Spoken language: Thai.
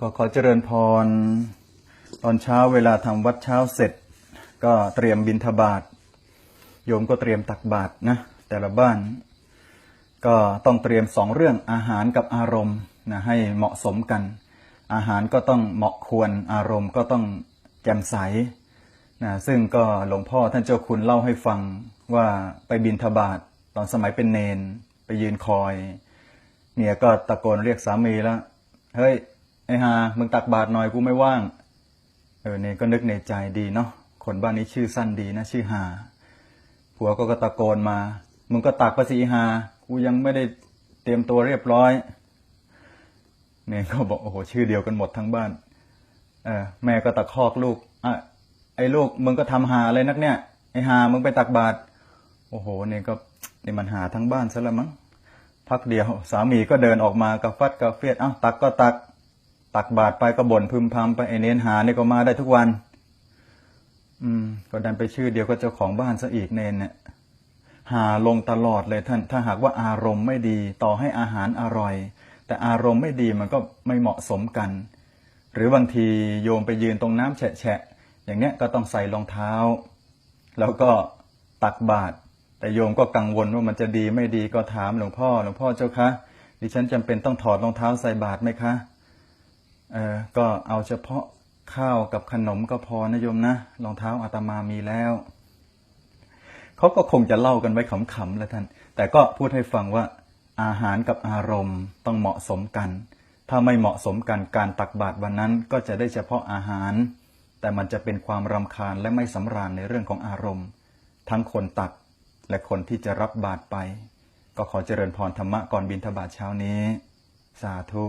ก็ขอเจริญพร ตอนเช้าเวลาทำวัดเช้าเสร็จ ก็เตรียมบิณฑบาตโยมก็เตรียมตักบาตรนะแต่ละบ้าน ก็ต้องเตรียมสองเรื่องอาหารกับอารมณ์นะให้เหมาะสมกัน อาหารก็ต้องเหมาะควรอารมณ์ก็ต้องแจ่มใสนะซึ่งก็หลวงพ่อท่านเจ้าคุณเล่าให้ฟังว่าไปบินทบาทตอนสมัยเป็นเนน ไปยืนคอย เนี่ยก็ตะโกนเรียกสามีแล้วเฮ้ย ไอ้ฮามึงตักบาตรหน่อยกูไม่ว่าง เออเน่ก็นึกในใจดีเนาะคนบ้านนี้ชื่อสั้นดีนะ ชื่อฮาผัวก็ก็ตะโกนมา มึงก็ตักภาษีฮากูยังไม่ได้เตรียมตัวเรียบร้อย เน่ก็บอกโอ้โหชื่อเดียวกันหมดทั้งบ้าน เออแม่ก็ตะคอกลูกอะไอ้ลูกมึงก็ทำหาอะไรนักเนี่ยไอ้หามึงไปตักบาตรโอ้โหเนี่ยก็นี่มันหาทั้งบ้านซะละมั้งพักเดียว สามีก็เดินออกมากระฟัดกระเฟียดเอ้าตักก็ตัก ตักบาตรไปก็บ่นพึมพำไปไอเน้นหาเนี่ยก็มาได้ทุกวัน อืม ก็ดันไปชื่อเดียวก็เจ้าของบ้านซะอีกเนนเนี่ยหาลงตลอดเลยท่าน ถ้าหากว่าอารมณ์ไม่ดีต่อให้อาหารอร่อย แต่อารมณ์ไม่ดีมันก็ไม่เหมาะสมกัน หรือบางทีโยมไปยืนตรงน้ำแฉะอย่างเนี้ยก็ต้องใส่รองเท้า แล้วก็ตักบาตรแต่โยมก็กังวลว่ามันจะดีไม่ดีก็ถามหลวงพ่อหลวงพ่อเจ้าคะดิฉันจำเป็นต้องถอดรองเท้าใส่บาตรไหมคะ เออก็เอาเฉพาะข้าวกับขนมก็พอนะโยมนะรองเท้าอาตมามีแล้วเขาก็คงจะเล่ากันไว้ขำๆแล้วท่าน แต่ก็พูดให้ฟังว่าอาหารกับอารมณ์ต้องเหมาะสมกัน ถ้าไม่เหมาะสมกันการตักบาตรวันนั้นก็จะได้เฉพาะอาหาร แต่มันจะเป็นความรำคาญและไม่สำราญในเรื่องของอารมณ์ ทั้งคนตักและคนที่จะรับบาตรไป ก็ขอเจริญพรธรรมะก่อนบินทบาทเช้านี้ สาธุ